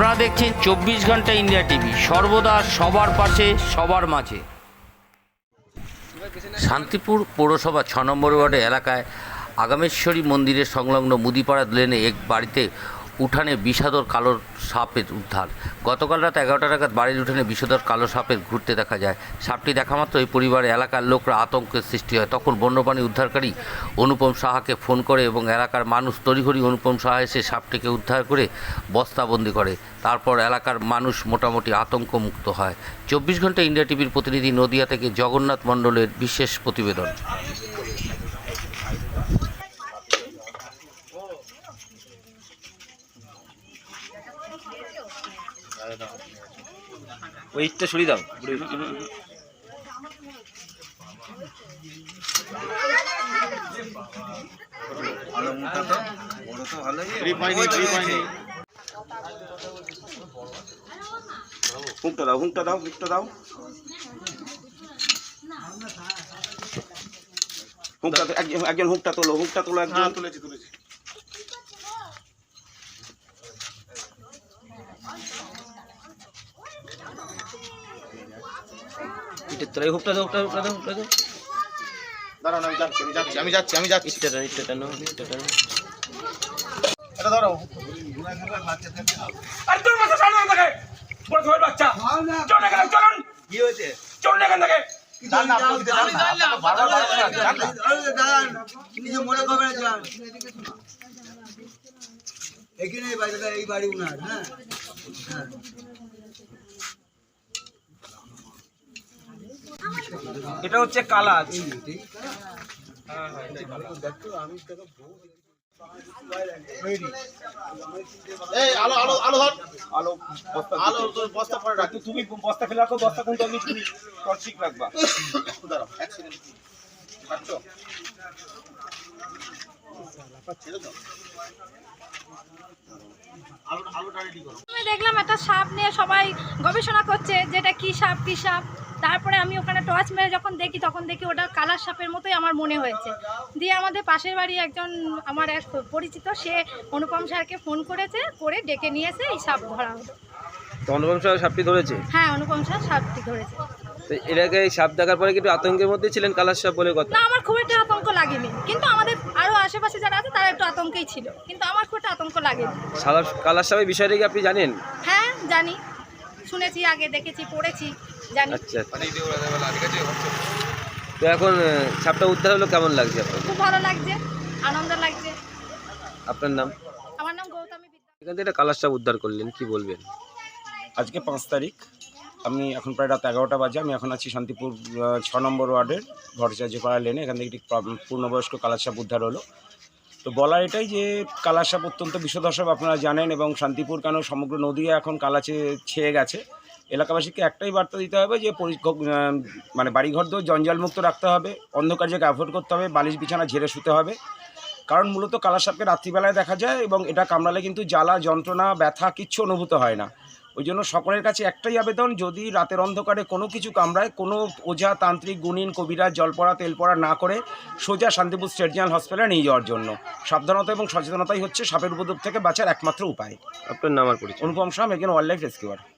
আপনারা দেখছেন চব্বিশ ঘণ্টা ইন্ডিয়া টিভি। সর্বদা সবার পাশে, সবার মাঝে। শান্তিপুর পৌরসভা ছ নম্বর ওয়ার্ডের এলাকায় আগামেশ্বরী মন্দিরের সংলগ্ন মুদিপাড়া লেনে এক বাড়িতে উঠানে বিষাদর কালো সাপের উদ্ধার। গতকাল রাত এগারোটা নাগাদ বাড়ির উঠানে বিষাদর কালো সাপের ঘুরতে দেখা যায়। সাপটি দেখা মাত্র এই পরিবারের এলাকার লোকরা আতঙ্কের সৃষ্টি হয়। তখন বন্যপ্রাণী উদ্ধারকারী অনুপম সাহাকে ফোন করে এবং এলাকার মানুষ তড়িঘড়ি অনুপম সাহা এসে সাপটিকে উদ্ধার করে বস্তাবন্দি করে। তারপর এলাকার মানুষ মোটামুটি আতঙ্কমুক্ত হয়। চব্বিশ ঘণ্টা ইন্ডিয়া টিভির প্রতিনিধি নদিয়া থেকে জগন্নাথ মণ্ডলের বিশেষ প্রতিবেদন। ওই ইটটা সরিয়ে দাও হুকটা দাও হুকটা দাও হুকটা দাও। হুকটা তো- একজন একজন হুকটা তোলো হুকটা তোলো একজন। তুলেছি তুলেছি। ইটের তলায় হুকটা দাও হুকটা হুকটা দাও হুকটা দাও। দাঁড়ান আমি যাচ্ছি আমি যাচ্ছি আমি যাচ্ছি আমি যাচ্ছি। ইটটা টানো ইটটা টানো ইটটা টানো এটা ধরো। আর তোর মাথা সামনে থাকে। বড় ধরে বাচ্চা। চল এখানে চলুন। কি হয়েছে? চলুন এখান থেকে। মনে এখানে এই বাড়িটা এই বাড়ি উনার হ্যাঁ? হ্যাঁ এটা হচ্ছে কালাজ এই আলো আলো আলো ধর আলো বস্তা আলো তোর বস্তা হচ্ছে রাখ। তুমি বস্তা ফেলে রাখো বস্তা কোনটা আমি তুমি রাখবা। দাঁড়াও এক সেকেন্ড রাখছো আমি দেখলাম একটা সাপ নিয়ে সবাই গবেষণা করছে যেটা কি সাপ কি সাপ? তারপরে আমি ওখানে টর্চ মেরে যখন দেখি তখন দেখি ওটা কালার সাপের মতোই আমার মনে হয়েছে। দিয়ে আমাদের পাশের বাড়ি একজন আমার এক পরিচিত সে অনুপম স্যারকে ফোন করেছে করে ডেকে নিয়েছে এই সাপ ধরা হলো। তো অনুপম সাহেব সাপটি ধরেছে? হ্যাঁ অনুপম স্যার সাপটি ধরেছে। তো এর আগে এই সাপ দেখার পরে কি একটু আতঙ্কের মধ্যে ছিলেন কালার সাপ বলে কথা? না আমার খুব একটা আতঙ্ক লাগেনি। কিন্তু আমাদের আরও আশেপাশে যারা আছে তারা একটু আতঙ্কেই ছিল। কিন্তু আমার খুব একটা আতঙ্ক লাগেনি। কালার সাপের বিষয়টা কি আপনি জানেন? হ্যাঁ জানি। শুনেছি আগে দেখেছি পড়েছি। জানি। আচ্ছা আচ্ছা। তো এখন সাপটা উদ্ধার হলো কেমন লাগছে আপনার? খুব ভালো লাগছে আনন্দ লাগছে। আপনার নাম? আমার নাম গৌতমী এখান থেকে একটা কালার সাপ উদ্ধার করলেন কি বলবেন? আজকে পাঁচ তারিখ। আমি এখন প্রায় রাত এগারোটা বাজে আমি এখন আছি শান্তিপুর ছ নম্বর ওয়ার্ডের ভরচাজিপাড়া লেনে এখান থেকে একটি প্রা- পূর্ণবয়স্ক কালারসাপ উদ্ধার হলো। তো বলার এটাই যে কালারসাপ অত্যন্ত বিষদর্শক আপনারা জানেন এবং শান্তিপুর কেন সমগ্র নদীয়া এখন কালাচে ছেয়ে গেছে। এলাকাবাসীকে একটাই বার্তা দিতে হবে যে পরি- মানে বাড়িঘর তো জঞ্জালমুক্ত রাখতে হবে অন্ধকার জায়গায় অ্যাভয়েড করতে হবে বালিশ বিছানা ঝেড়ে শুতে হবে। কারণ মূলত কালার সাপকে রাত্রিবেলায় দেখা যায় এবং এটা কামড়ালে কিন্তু জ্বালা যন্ত্রণা ব্যথা কিচ্ছু অনুভূত হয় না। ওই জন্য সকলের কাছে একটাই আবেদন যদি রাতের অন্ধকারে কোনো কিছু কামড়ায় কোনো ওঝা তান্ত্রিক গুণিন কবিরাজ জলপড়া তেলপড়া না করে সোজা শান্তিপুর স্টেট জেনারেল হসপিটালে নিয়ে যাওয়ার জন্য। সাবধানতা এবং সচেতনতাই হচ্ছে সাপের উপদ্রব থেকে বাঁচার একমাত্র উপায়। আপনার নাম আর পরিচয়? অনুপম শাহ একজন ওয়াইল্ড লাইফ রেস্কিউয়ার।